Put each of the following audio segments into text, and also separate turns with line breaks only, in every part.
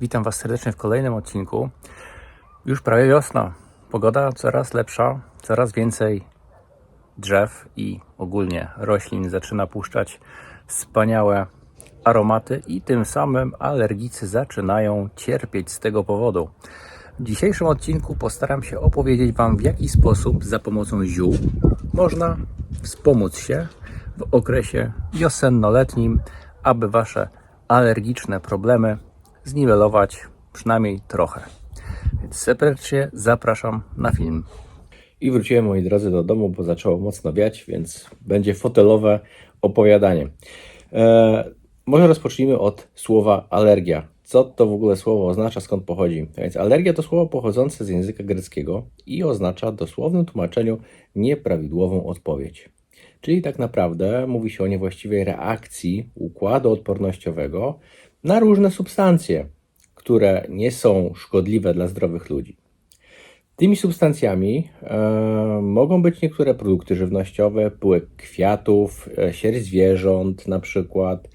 Witam Was serdecznie w kolejnym odcinku. Już prawie wiosna. Pogoda coraz lepsza, coraz więcej drzew i ogólnie roślin zaczyna puszczać wspaniałe aromaty i tym samym alergicy zaczynają cierpieć z tego powodu. W dzisiejszym odcinku postaram się opowiedzieć Wam, w jaki sposób za pomocą ziół można wspomóc się w okresie wiosennoletnim, aby Wasze alergiczne problemy zniwelować przynajmniej trochę. Więc serdecznie zapraszam na film. I wróciłem, moi drodzy, do domu, bo zaczęło mocno wiać, więc będzie fotelowe opowiadanie. E, może rozpocznijmy od słowa alergia. Co to w ogóle słowo oznacza, skąd pochodzi? Więc alergia to słowo pochodzące z języka greckiego i oznacza w dosłownym tłumaczeniu nieprawidłową odpowiedź. Czyli tak naprawdę mówi się o niewłaściwej reakcji układu odpornościowego na różne substancje, które nie są szkodliwe dla zdrowych ludzi. Tymi substancjami e, mogą być niektóre produkty żywnościowe, pyłek kwiatów, e, sierść zwierząt, na przykład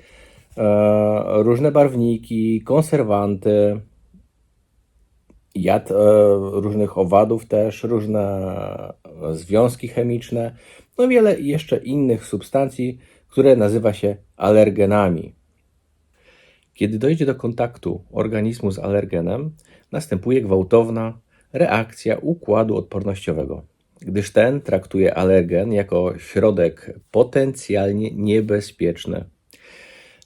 różne barwniki, konserwanty, jad e, różnych owadów też, różne związki chemiczne, no wiele jeszcze innych substancji, które nazywa się alergenami. Kiedy dojdzie do kontaktu organizmu z alergenem, następuje gwałtowna reakcja układu odpornościowego, gdyż ten traktuje alergen jako środek potencjalnie niebezpieczny.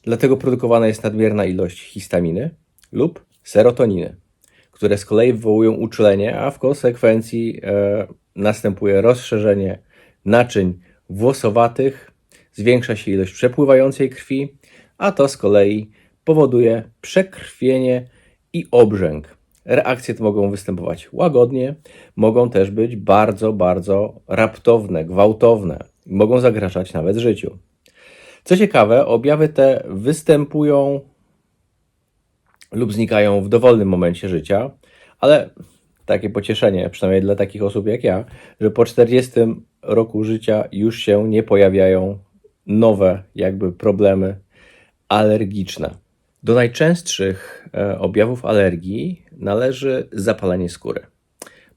Dlatego produkowana jest nadmierna ilość histaminy lub serotoniny, które z kolei wywołują uczulenie, a w konsekwencji e, następuje rozszerzenie naczyń włosowatych, zwiększa się ilość przepływającej krwi, a to z kolei powoduje przekrwienie i obrzęk. Reakcje te mogą występować łagodnie, mogą też być bardzo, bardzo raptowne, gwałtowne mogą zagrażać nawet życiu. Co ciekawe, objawy te występują lub znikają w dowolnym momencie życia, ale takie pocieszenie, przynajmniej dla takich osób jak ja, że po 40 roku życia już się nie pojawiają nowe jakby problemy alergiczne. Do najczęstszych e, objawów alergii należy zapalenie skóry,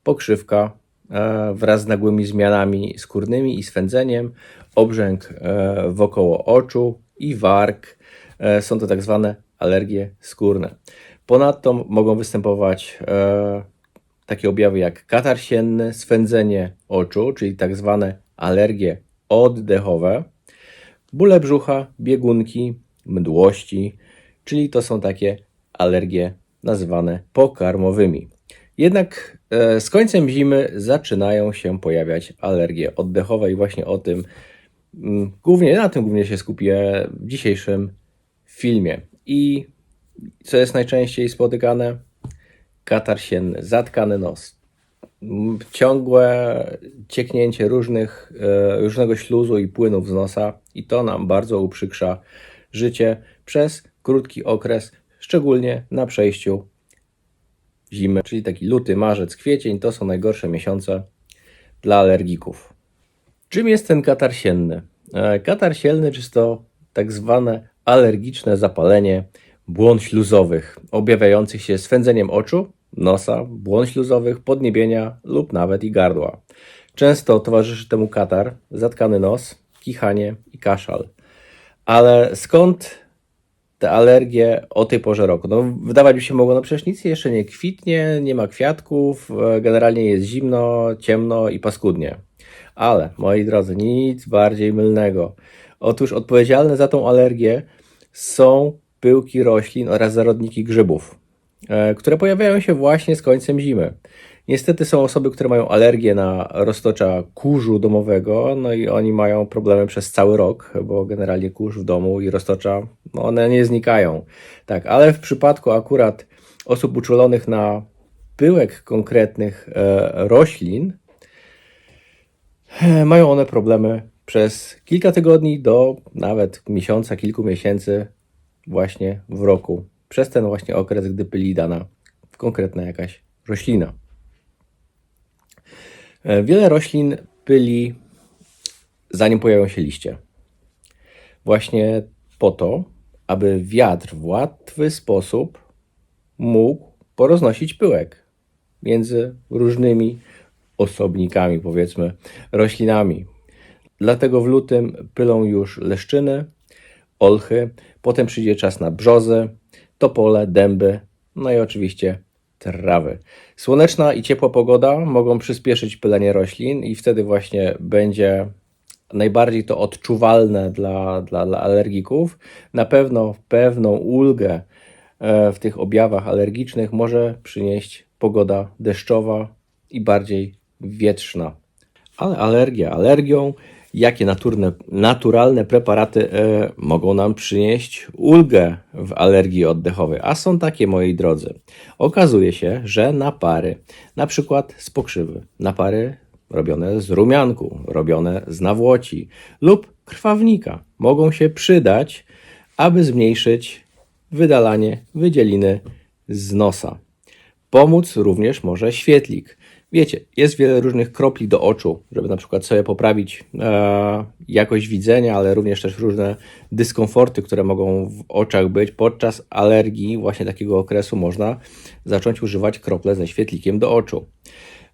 pokrzywka e, wraz z nagłymi zmianami skórnymi i swędzeniem, obrzęk e, wokoło oczu i warg. E, Są to tak zwane alergie skórne. Ponadto mogą występować e, takie objawy jak katar sienny, swędzenie oczu, czyli tak zwane alergie oddechowe, bóle brzucha, biegunki, mdłości, czyli to są takie alergie nazywane pokarmowymi. Jednak z końcem zimy zaczynają się pojawiać alergie oddechowe i właśnie o tym głównie na tym głównie się skupię w dzisiejszym filmie. I co jest najczęściej spotykane? Katar sienny, zatkany nos, m, ciągłe cieknięcie różnych, e, różnego śluzu i płynów z nosa i to nam bardzo uprzykrza życie przez krótki okres, szczególnie na przejściu zimy, czyli taki luty, marzec, kwiecień to są najgorsze miesiące dla alergików. Czym jest ten katar sienny? E, Katar sienny czy to tak zwane alergiczne zapalenie błon śluzowych, objawiających się swędzeniem oczu, nosa, błon śluzowych, podniebienia lub nawet i gardła. Często towarzyszy temu katar, zatkany nos, kichanie i kaszal. Ale skąd te alergie o tej porze roku? No, wydawać by się mogło, no przecież nic jeszcze nie kwitnie, nie ma kwiatków, e, generalnie jest zimno, ciemno i paskudnie. Ale, moi drodzy, nic bardziej mylnego. Otóż odpowiedzialne za tą alergię są pyłki roślin oraz zarodniki grzybów, e, które pojawiają się właśnie z końcem zimy. Niestety są osoby, które mają alergię na roztocza kurzu domowego, no i oni mają problemy przez cały rok, bo generalnie kurz w domu i roztocza, no one nie znikają. Tak, ale w przypadku akurat osób uczulonych na pyłek konkretnych e, roślin, mają one problemy przez kilka tygodni do nawet miesiąca, kilku miesięcy właśnie w roku. Przez ten właśnie okres, gdy pyli dana konkretna jakaś roślina. E, Wiele roślin pyli, zanim pojawią się liście. Właśnie po to, aby wiatr w łatwy sposób mógł poroznosić pyłek między różnymi osobnikami, powiedzmy, roślinami. Dlatego w lutym pylą już leszczyny, olchy, potem przyjdzie czas na brzozy, topole, dęby, no i oczywiście trawy. Słoneczna i ciepła pogoda mogą przyspieszyć pylenie roślin i wtedy właśnie będzie najbardziej to odczuwalne dla, dla, dla alergików. Na pewno pewną ulgę e, w tych objawach alergicznych może przynieść pogoda deszczowa i bardziej wietrzna. Ale alergia alergią, jakie naturalne, naturalne preparaty e, mogą nam przynieść ulgę w alergii oddechowej? A są takie, moi drodzy. Okazuje się, że napary, na przykład z pokrzywy, napary robione z rumianku, robione z nawłoci lub krwawnika mogą się przydać, aby zmniejszyć wydalanie wydzieliny z nosa. Pomóc również może świetlik. Wiecie, jest wiele różnych kropli do oczu, żeby na przykład sobie poprawić e, jakość widzenia, ale również też różne dyskomforty, które mogą w oczach być. Podczas alergii, właśnie takiego okresu, można zacząć używać krople ze świetlikiem do oczu.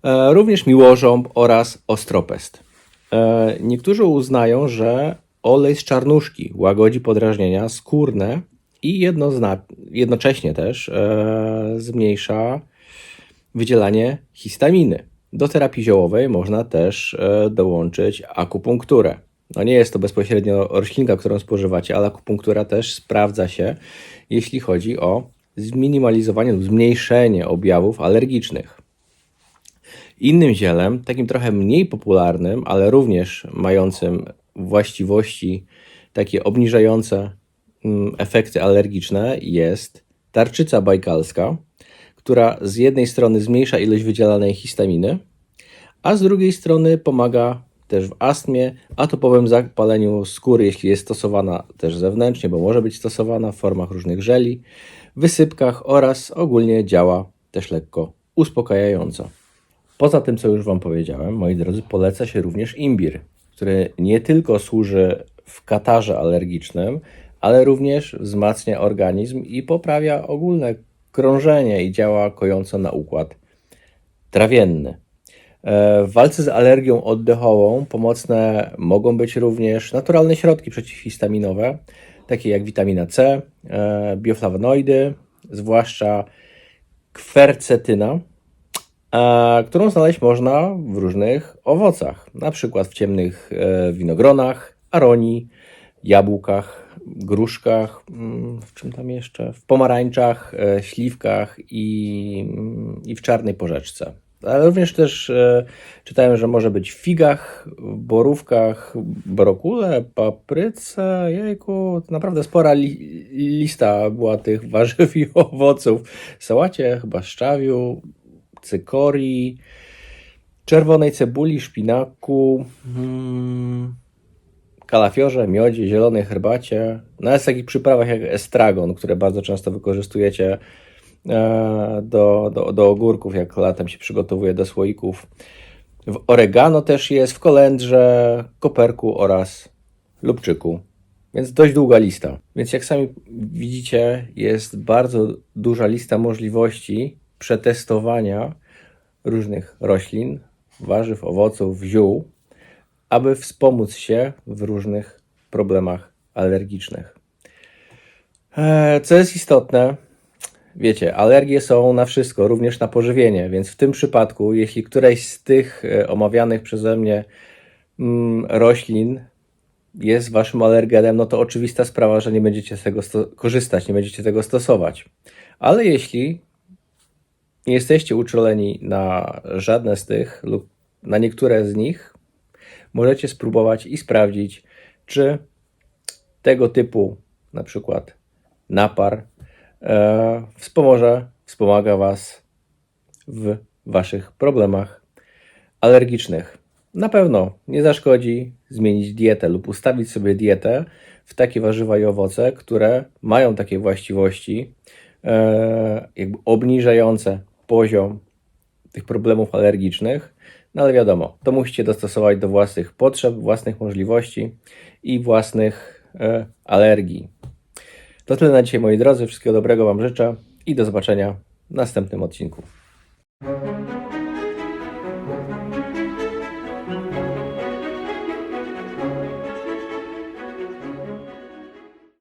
E, również miłożąb oraz ostropest. E, niektórzy uznają, że olej z czarnuszki łagodzi podrażnienia skórne i jednocześnie też e, zmniejsza wydzielanie histaminy. Do terapii ziołowej można też e, dołączyć akupunkturę. No nie jest to bezpośrednio roślinka, którą spożywacie, ale akupunktura też sprawdza się, jeśli chodzi o zminimalizowanie lub zmniejszenie objawów alergicznych. Innym zielem, takim trochę mniej popularnym, ale również mającym właściwości takie obniżające mm, efekty alergiczne, jest tarczyca bajkalska, która z jednej strony zmniejsza ilość wydzielanej histaminy, a z drugiej strony pomaga też w astmie, atopowym zapaleniu skóry, jeśli jest stosowana też zewnętrznie, bo może być stosowana w formach różnych żeli, wysypkach oraz ogólnie działa też lekko uspokajająco. Poza tym, co już Wam powiedziałem, moi drodzy, poleca się również imbir, który nie tylko służy w katarze alergicznym, ale również wzmacnia organizm i poprawia ogólne krążenie i działa kojąco na układ trawienny. E, W walce z alergią oddechową pomocne mogą być również naturalne środki przeciwhistaminowe, takie jak witamina C, e, bioflawonoidy, zwłaszcza kwercetyna, a, którą znaleźć można w różnych owocach, na przykład w ciemnych e, winogronach, aronii, jabłkach, gruszkach, mm, w czym tam jeszcze? W pomarańczach, e, śliwkach i, i w czarnej porzeczce. Ale również też e, czytałem, że może być w figach, w borówkach, brokule, papryce, jejku, naprawdę spora li lista była tych warzyw i owoców. Sałacie, chyba szczawiu, cykorii, czerwonej cebuli, szpinaku, hmm, kalafiorze, miodzie, zielonej herbacie, nawet w takich przyprawach jak estragon, które bardzo często wykorzystujecie e, do, do, do ogórków, jak latem się przygotowuje do słoików. W oregano też jest, w kolendrze, koperku oraz lubczyku. Więc dość długa lista. Więc jak sami widzicie, jest bardzo duża lista możliwości przetestowania różnych roślin, warzyw, owoców, ziół, aby wspomóc się w różnych problemach alergicznych. Eee, Co jest istotne, wiecie, alergie są na wszystko, również na pożywienie, więc w tym przypadku, jeśli któreś z tych e, omawianych przeze mnie mm, roślin jest waszym alergenem, no to oczywista sprawa, że nie będziecie z tego korzystać, nie będziecie tego stosować. Ale jeśli nie jesteście uczuleni na żadne z tych lub na niektóre z nich, możecie spróbować i sprawdzić, czy tego typu na przykład napar e, wspomoże, wspomaga Was w Waszych problemach alergicznych. Na pewno nie zaszkodzi zmienić dietę lub ustawić sobie dietę w takie warzywa i owoce, które mają takie właściwości, e, jakby obniżające poziom tych problemów alergicznych. No ale wiadomo, to musicie dostosować do własnych potrzeb, własnych możliwości i własnych e, alergii. To tyle na dzisiaj, moi drodzy. Wszystkiego dobrego Wam życzę i do zobaczenia w następnym odcinku.